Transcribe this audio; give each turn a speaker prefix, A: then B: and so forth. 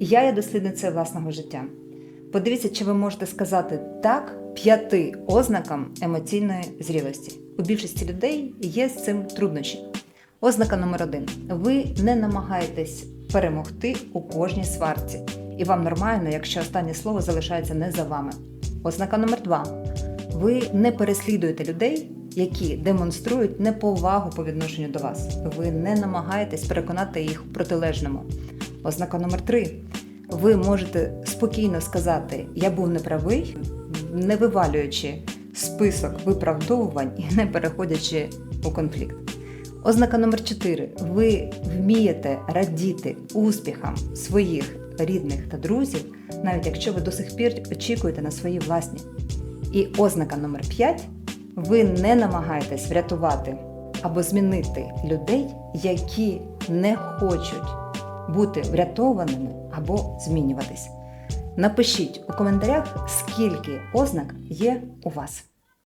A: Я є дослідницею власного життя. Подивіться, чи ви можете сказати так п'яти ознакам емоційної зрілості. У більшості людей є з цим труднощі. Ознака номер один: ви не намагаєтесь перемогти у кожній сварці, і вам нормально, якщо останнє слово залишається не за вами. Ознака номер два: ви не переслідуєте людей, які демонструють неповагу по відношенню до вас. Ви не намагаєтесь переконати їх протилежному. Ознака номер три. Ви можете спокійно сказати Я був неправий, не вивалюючи список виправдовувань і не переходячи у конфлікт. Ознака номер 4. Ви вмієте радіти успіхам своїх рідних та друзів, навіть якщо ви до сих пір очікуєте на свої власні. І ознака номер 5. Ви не намагаєтесь врятувати або змінити людей, які не хочуть бути врятованими або змінюватись. Напишіть у коментарях, скільки ознак є у вас.